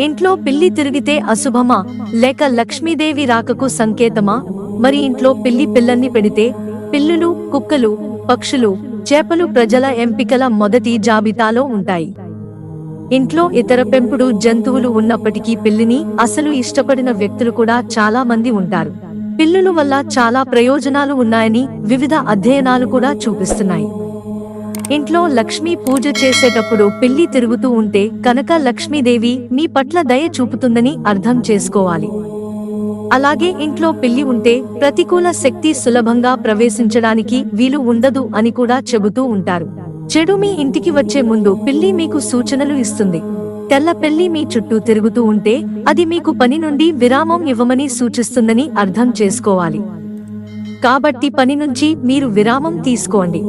ఇంట్లో పిల్లి తిరిగితే అశుభమా? లేక లక్ష్మీదేవి రాకకు సంకేతమా? మరి ఇంట్లో పిల్లి పిల్లల్ని పెడితే పిల్లులు కుక్కలు పక్షులు చేపలు ప్రజల ఎంపికల మొదటి జాబితాలో ఉంటాయి. ఇంట్లో ఇతర పెంపుడు జంతువులు ఉన్నప్పటికీ పిల్లిని అసలు ఇష్టపడిన వ్యక్తులు కూడా చాలా మంది ఉంటారు. పిల్లుల వల్ల చాలా ప్రయోజనాలు ఉన్నాయని వివిధ అధ్యయనాలు కూడా చూపిస్తున్నాయి. ఇంట్లో లక్ష్మీ పూజ చేసేటప్పుడు పిల్లి తిరుగుతూ ఉంటే కనుక లక్ష్మీదేవి మీ పట్ల దయ చూపుతుందని అర్థం చేసుకోవాలి. అలాగే ఇంట్లో పిల్లి ఉంటే ప్రతికూల శక్తి సులభంగా ప్రవేశించడానికి వీలు ఉండదు అని కూడా చెబుతూ ఉంటారు. చెడు మీ ఇంటికి వచ్చే ముందు పిల్లి మీకు సూచనలు ఇస్తుంది. తెల్ల పెళ్ళి మీ చుట్టూ తిరుగుతూ ఉంటే అది మీకు పని నుండి విరామం ఇవ్వమని సూచిస్తుందని అర్థం చేసుకోవాలి. కాబట్టి పని నుంచి మీరు విరామం తీసుకోండి.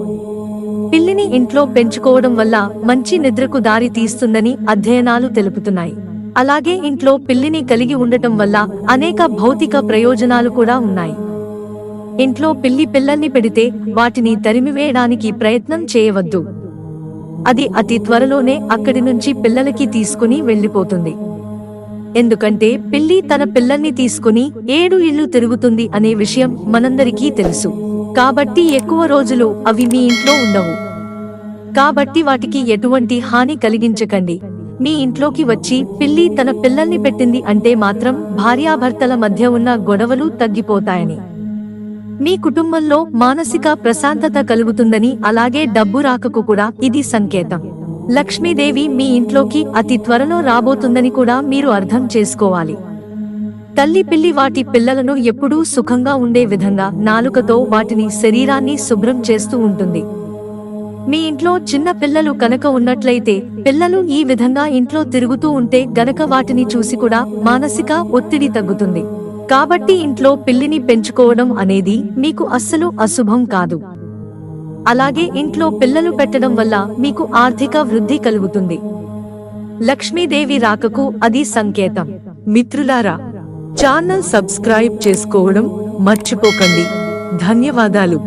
పిల్లిని ఇంట్లో పెంచుకోవడం వల్ల మంచి నిద్రకు దారి తీస్తుందని అధ్యయనాలు తెలుపుతున్నాయి. అలాగే ఇంట్లో పిల్లిని కలిగి ఉండటం వల్ల అనేక భౌతిక ప్రయోజనాలు కూడా ఉన్నాయి. ఇంట్లో పిల్లి పిల్లల్ని పెడితే వాటిని తరిమివేయడానికి ప్రయత్నం చేయవద్దు. అది అతి త్వరలోనే అక్కడి నుంచి పిల్లలకి తీసుకుని వెళ్ళిపోతుంది ఎందుకంటే పిల్లి తన పిల్లల్ని తీసుకుని ఏడు ఇల్లు తిరుగుతుంది అనే విషయం మనందరికీ తెలుసు. కాబట్టి ఎక్కువ రోజులు అవి మీ ఇంట్లో ఉండవు. కాబట్టి వాటికి ఎటువంటి హాని కలిగించకండి. మీ ఇంట్లోకి వచ్చి పిల్లి తన పిల్లల్ని పెట్టింది అంటే మాత్రం భార్యాభర్తల మధ్య ఉన్న గొడవలు తగ్గిపోతాయని. మీ కుటుంబంలో మానసిక ప్రశాంతత కలుగుతుందని అలాగే డబ్బు రాకకు కూడా ఇది సంకేతం. లక్ష్మీదేవి మీ ఇంట్లోకి అతి త్వరలో రాబోతుందని కూడా మీరు అర్థం చేసుకోవాలి. తల్లి పిల్లి వాటి పిల్లలను ఎప్పుడూ సుఖంగా ఉండే విధంగా నాలుకతో వాటిని శరీరాన్ని శుభ్రం చేస్తూ ఉంటుంది. మీ ఇంట్లో చిన్న పిల్లలు కనుక ఉన్నట్లయితే పిల్లలు ఈ విధంగా ఇంట్లో తిరుగుతూ ఉంటే గనక వాటిని చూసి కూడా మానసిక ఒత్తిడి తగ్గుతుంది. కాబట్టి ఇంట్లో పిల్లిని పెంచుకోవడం అనేది మీకు అస్సలు అశుభం కాదు. అలాగే ఇంట్లో పిల్లలు పెట్టడం వల్ల మీకు ఆర్థిక వృద్ధి కలుగుతుంది. లక్ష్మీదేవి రాకకు అది సంకేతం. మిత్రులారా ఛానల్ సబ్స్క్రైబ్ చేసుకోవడం మర్చిపోకండి. ధన్యవాదాలు.